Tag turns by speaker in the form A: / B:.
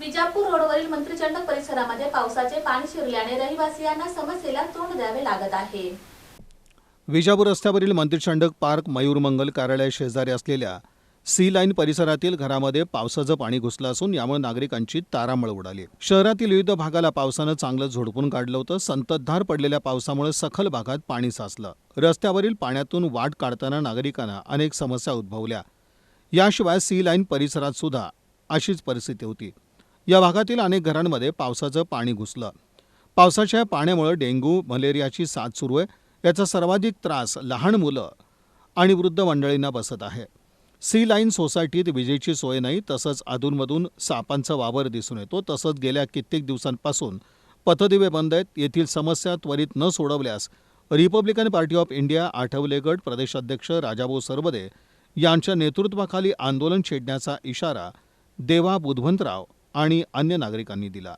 A: विजापूर रोडवरील मंत्रिचंडक परिसरामध्ये पावसाचे पाणी शिरल्याने रहिवासियांना समस्येला तोंड द्यावे लागत आहे.
B: विजापूर रस्त्यावरील मंत्रिचंडक पार्क मयूरमंगल कार्यालय शेजारी असलेल्या सी लाईन परिसरातील घरामध्ये पावसाचं पाणी घुसलं असून यामुळे नागरिकांची तारांबळ उडाली. शहरातील विविध भागाला पावसानं चांगलं झोडपून काढलं होतं. संततधार पडलेल्या पावसामुळे सखल भागात पाणी साचलं. रस्त्यावरील पाण्यातून वाट काढताना नागरिकांना अनेक समस्या उद्भवल्या. याशिवाय सी लाईन परिसरात सुद्धा अशीच परिस्थिती होती. या भागातील अनेक घरांमध्ये पावसाचं पाणी घुसलं. पावसाच्या पाण्यामुळे डेंग्यू मलेरियाची साथ सुरू आहे. याचा सर्वाधिक त्रास लहान मुलं आणि वृद्ध मंडळींना बसत आहे. सी लाईन सोसायटीत विजेची सोय नाही तसंच अधूनमधून सापांचा वावर दिसून येतो. तसंच गेल्या कित्येक दिवसांपासून पथदिवे बंद आहेत. येथील समस्या त्वरित न सोडवल्यास रिपब्लिकन पार्टी ऑफ इंडिया आठवलेगड प्रदेशाध्यक्ष राजाभाऊ सरवदे यांच्या नेतृत्वाखाली आंदोलन छेडण्याचा इशारा देवा बुधवंतराव आणि अन्य नागरिकांनी दिला.